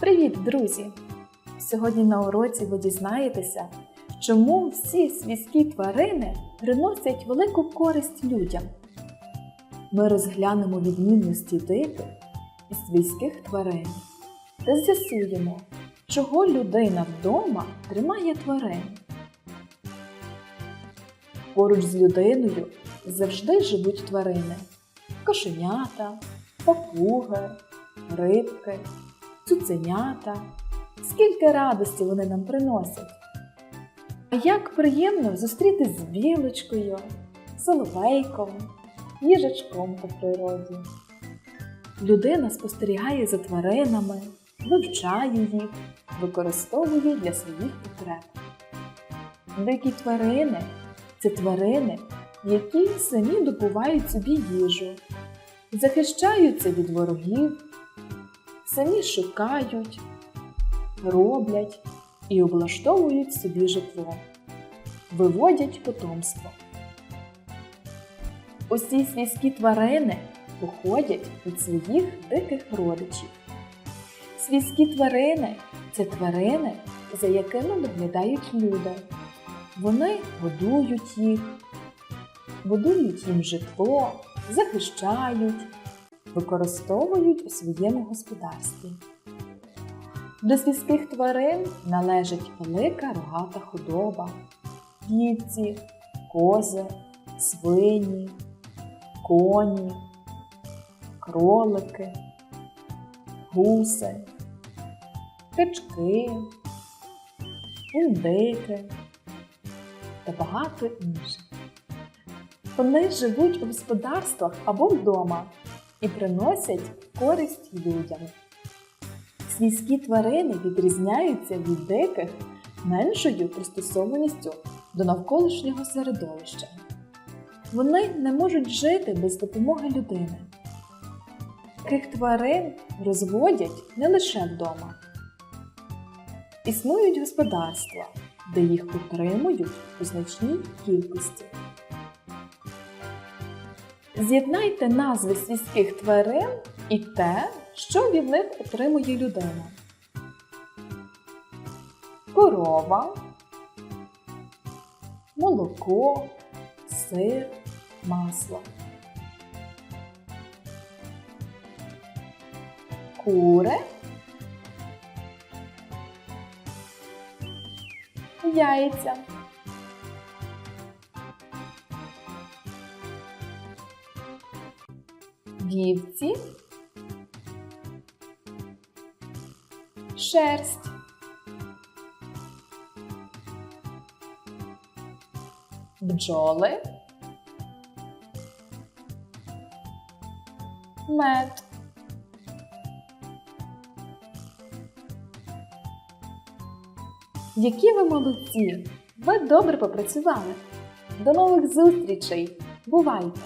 Привіт, друзі! Сьогодні на уроці ви дізнаєтеся, чому всі свійські тварини приносять велику користь людям. Ми розглянемо відмінності диких і свійських тварин та з'ясуємо, чого людина вдома тримає тварин. Поруч з людиною завжди живуть тварини кошенята, папуги, рибки, цуценята. Скільки радості вони нам приносять. А як приємно зустрітись з білочкою, соловейком, їжачком по природі. Людина спостерігає за тваринами, вивчає їх, використовує для своїх потреб. Дикі тварини це тварини, які самі добувають собі їжу, захищаються від ворогів, самі шукають, роблять і облаштовують собі житло, виводять потомство. Усі свійські тварини походять від своїх диких родичів. Свійські тварини це тварини, за якими доглядають люди. Вони годують їх, будують їм житло, захищають, використовують у своєму господарстві. До свійських тварин належить велика рогата худоба, вівці, кози, свині, коні, кролики, гуси, качки, індики та багато інших. Вони живуть у господарствах або вдома і приносять користь людям. Свійські тварини відрізняються від диких меншою пристосованістю до навколишнього середовища. Вони не можуть жити без допомоги людини. Таких тварин розводять не лише вдома. Існують господарства, де їх утримують у значній кількості. З'єднайте назви свійських тварин і те, що від них отримує людина. Корова, молоко, сир, масло. Кури, яйця. Вівці, шерсть. Бджоли, мед. Які ви молодці! Ви добре попрацювали. До нових зустрічей! Бувайте!